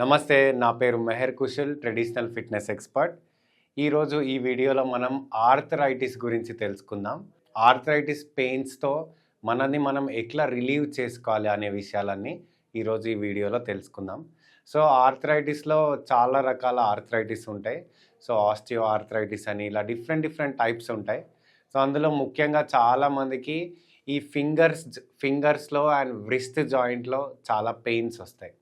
నమస్తే నా పేరు Mehar Kushal traditional fitness expert. ఈరోజు ఈ వీడియోలో మనం ఆర్థరైటిస్ గురించి తెలుసుకుందాం. ఆర్థరైటిస్ పెయిన్స్తో మనల్ని మనం ఎట్లా రిలీవ్ చేసుకోవాలి అనే విషయాలన్నీ ఈరోజు ఈ వీడియోలో తెలుసుకుందాం. సో ఆర్థరైటిస్లో చాలా రకాల ఆర్థరైటిస్ ఉంటాయి. సో ఆస్టియో ఆర్థరైటిస్ అని ఇలా డిఫరెంట్ డిఫరెంట్ టైప్స్ ఉంటాయి. సో అందులో ముఖ్యంగా చాలామందికి ఈ ఫింగర్స్ ఫింగర్స్లో అండ్ వ్రిస్ట్ జాయింట్లో చాలా పెయిన్స్ వస్తాయి.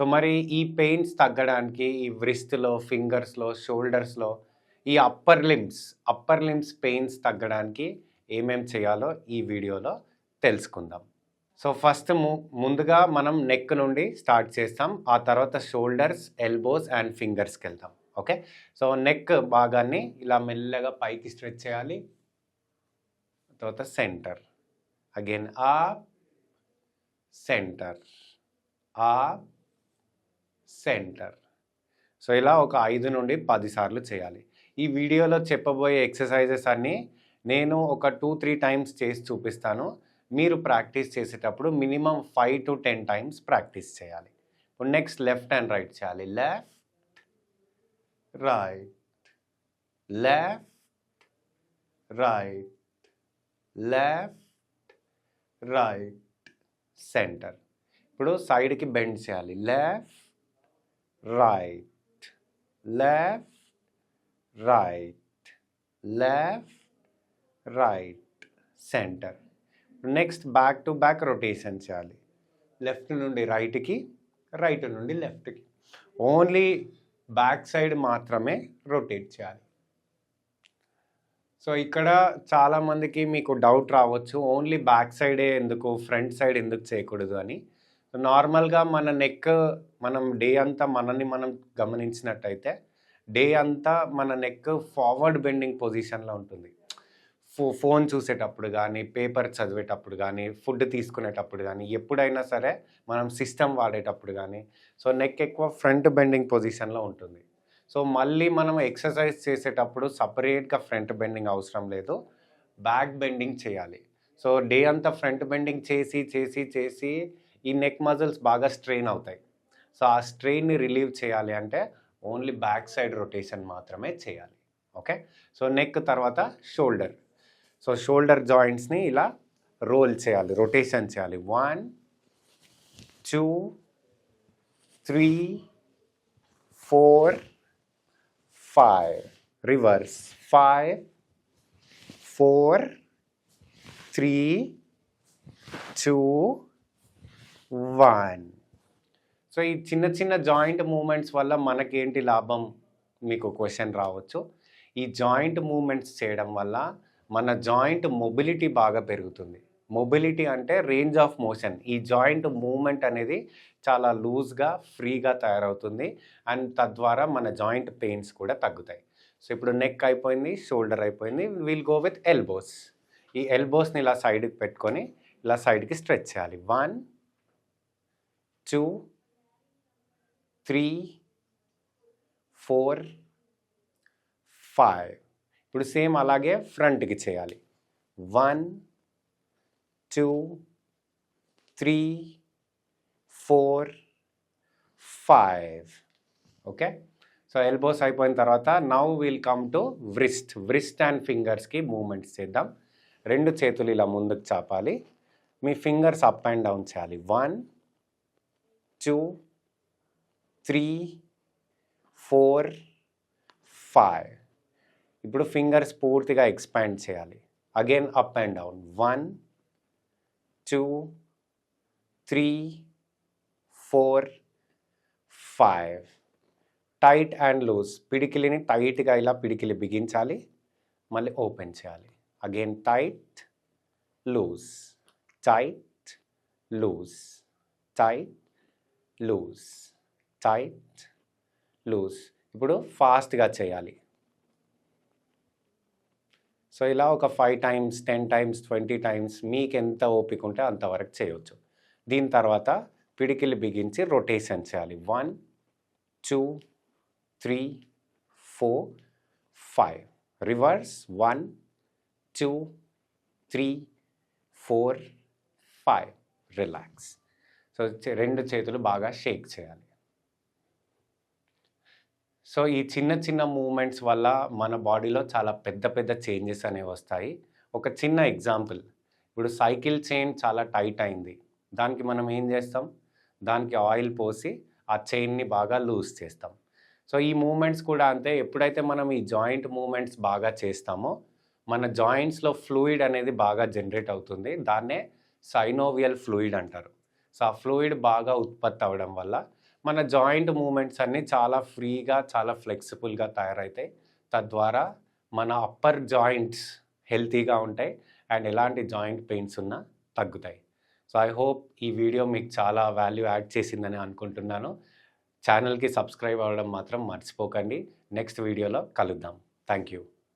సో మరి ఈ పెయిన్స్ తగ్గడానికి ఈ వ్రిస్ట్లో ఫింగర్స్లో షోల్డర్స్లో ఈ upper limbs upper limbs pains తగ్గడానికి ఏమేం చేయాలో ఈ వీడియోలో తెలుసుకుందాం. సో ఫస్ట్ ము ముందుగా మనం నెక్ నుండి స్టార్ట్ చేస్తాం. ఆ తర్వాత షోల్డర్స్ ఎల్బోస్ అండ్ ఫింగర్స్కి వెళ్తాం ఓకే? సో నెక్ భాగాన్ని ఇలా మెల్లగా పైకి స్ట్రెచ్ చేయాలి. తర్వాత సెంటర్. అగైన్ ఆ సెంటర్. ఆ సెంటర్. సో ఇలా ఒక ఐదు నుండి పదిసార్లు చేయాలి. ఈ వీడియోలో చెప్పబోయే ఎక్సర్సైజెస్ అన్నీ నేను ఒక టూ త్రీ టైమ్స్ చేసి చూపిస్తాను. మీరు ప్రాక్టీస్ చేసేటప్పుడు minimum five to ten times practice చేయాలి. ఇప్పుడు నెక్స్ట్ లెఫ్ట్ అండ్ రైట్ చేయాలి. Left right left right left right center. ఇప్పుడు సైడ్కి బెండ్ చేయాలి. Left right left, right left, right center next back to back rotation చేయాలి. Left నుండి రైట్కి right నుండి లెఫ్ట్కి ఓన్లీ బ్యాక్ సైడ్ మాత్రమే రొటేట్ చేయాలి. సో ఇక్కడ చాలామందికి మీకు డౌట్ రావచ్చు. ఓన్లీ బ్యాక్ సైడే ఎందుకు ఫ్రంట్ సైడ్ ఎందుకు చేయకూడదు అని. నార్మల్గా మన నెక్ మనం డే అంతా మనల్ని మనం గమనించినట్టయితే డే అంతా మన నెక్ ఫార్వర్డ్ బెండింగ్ పొజిషన్లో ఉంటుంది. ఫో ఫోన్ చూసేటప్పుడు కానీ పేపర్ చదివేటప్పుడు కానీ ఫుడ్ తీసుకునేటప్పుడు కానీ ఎప్పుడైనా సరే మనం సిస్టమ్ వాడేటప్పుడు కానీ సో నెక్ ఎక్కువ ఫ్రంట్ బెండింగ్ పొజిషన్లో ఉంటుంది. సో మళ్ళీ మనం ఎక్సర్సైజ్ చేసేటప్పుడు సపరేట్గా ఫ్రంట్ బెండింగ్ అవసరం లేదు. బ్యాక్ బెండింగ్ చేయాలి. సో డే అంతా ఫ్రంట్ బెండింగ్ చేసి చేసి చేసి ఈ నెక్ మజిల్స్ బాగా స్ట్రెయిన్ అవుతాయి. సో ఆ స్ట్రెయిన్ని రిలీవ్ చేయాలి అంటే ఓన్లీ బ్యాక్ సైడ్ రొటేషన్ మాత్రమే చేయాలి. ఓకే సో నెక్ తర్వాత షోల్డర్ సో షోల్డర్ జాయింట్స్ని ఇలా రోల్ చేయాలి రొటేషన్ చేయాలి. One two three four five reverse five four three two one. So ఈ చిన్న చిన్న జాయింట్ మూమెంట్స్ వల్ల మనకేంటి లాభం? మీకు క్వశ్చన్ రావచ్చు. ఈ జాయింట్ మూమెంట్స్ చేయడం వల్ల మన జాయింట్ మొబిలిటీ బాగా పెరుగుతుంది. మొబిలిటీ అంటే రేంజ్ ఆఫ్ మోషన్. ఈ జాయింట్ మూమెంట్ అనేది చాలా లూజ్గా ఫ్రీగా తయారవుతుంది. అండ్ తద్వారా మన జాయింట్ పెయిన్స్ కూడా తగ్గుతాయి. సో ఇప్పుడు నెక్ అయిపోయింది షోల్డర్ అయిపోయింది విల్ గో విత్ ఎల్బోస్. ఈ ఎల్బోస్ని ఇలా సైడ్కి పెట్టుకొని ఇలా సైడ్కి స్ట్రెచ్ చేయాలి. One two three four five. ఇప్పుడు సేమ్ అలాగే ఫ్రంట్కి చేయాలి. One two three four five. Okay? So elbows అయిపోయిన తర్వాత now will come to wrist. Wrist and ఫింగర్స్కి movements చేద్దాం. రెండు చేతులు ఇలా ముందుకు చాపాలి. మీ ఫింగర్స్ అప్ అండ్ డౌన్ చేయాలి. One two three four five. ఇప్పుడు ఫింగర్స్ పూర్తిగా ఎక్స్పాండ్ చేయాలి. Again up and down one two three four five tight and loose పిడికిలిని టైట్గా ఇలా పిడికిలి బిగించాలి. మళ్ళీ ఓపెన్ చేయాలి. Again tight loose tight loose tight loose tight loose ఇప్పుడు ఫాస్ట్గా చేయాలి. సో ఇలా ఒక five times ten times twenty times మీకు ఎంత ఓపిక ఉంటే అంతవరకు చేయొచ్చు. దీని తర్వాత పిడికిలి బిగించి రొటేషన్ చేయాలి. One two three four five reverse one two three four five relax so రెండు చేతులు బాగా షేక్ చేయాలి. సో ఈ చిన్న చిన్న మూమెంట్స్ వల్ల మన బాడీలో చాలా పెద్ద పెద్ద చేంజెస్ అనేవి వస్తాయి. ఒక చిన్న ఎగ్జాంపుల్. ఇప్పుడు సైకిల్ చైన్ చాలా టైట్ అయింది. దానికి మనం ఏం చేస్తాం? దానికి ఆయిల్ పోసి ఆ చైన్ని బాగా లూజ్ చేస్తాం. సో ఈ మూమెంట్స్ కూడా అంతే. ఎప్పుడైతే మనం ఈ జాయింట్ మూమెంట్స్ బాగా చేస్తామో మన జాయింట్స్లో ఫ్లూయిడ్ అనేది బాగా జనరేట్ అవుతుంది. దాన్నే సైనోవియల్ ఫ్లూయిడ్ అంటారు. సో ఆ ఫ్లూయిడ్ బాగా ఉత్పత్తి అవ్వడం వల్ల మన జాయింట్ మూమెంట్స్ అన్నీ చాలా ఫ్రీగా చాలా ఫ్లెక్సిబుల్గా తయారవుతాయి తద్వారా మన అప్పర్ జాయింట్స్ హెల్తీగా ఉంటాయి అండ్ ఎలాంటి జాయింట్ పెయిన్స్ ఉన్నా తగ్గుతాయి. సో ఐ హోప్ ఈ వీడియో మీకు చాలా వాల్యూ యాడ్ చేసిందని అనుకుంటున్నాను. ఛానల్కి సబ్స్క్రైబ్ అవ్వడం మాత్రం మర్చిపోకండి. నెక్స్ట్ వీడియోలో కలుద్దాం. Thank you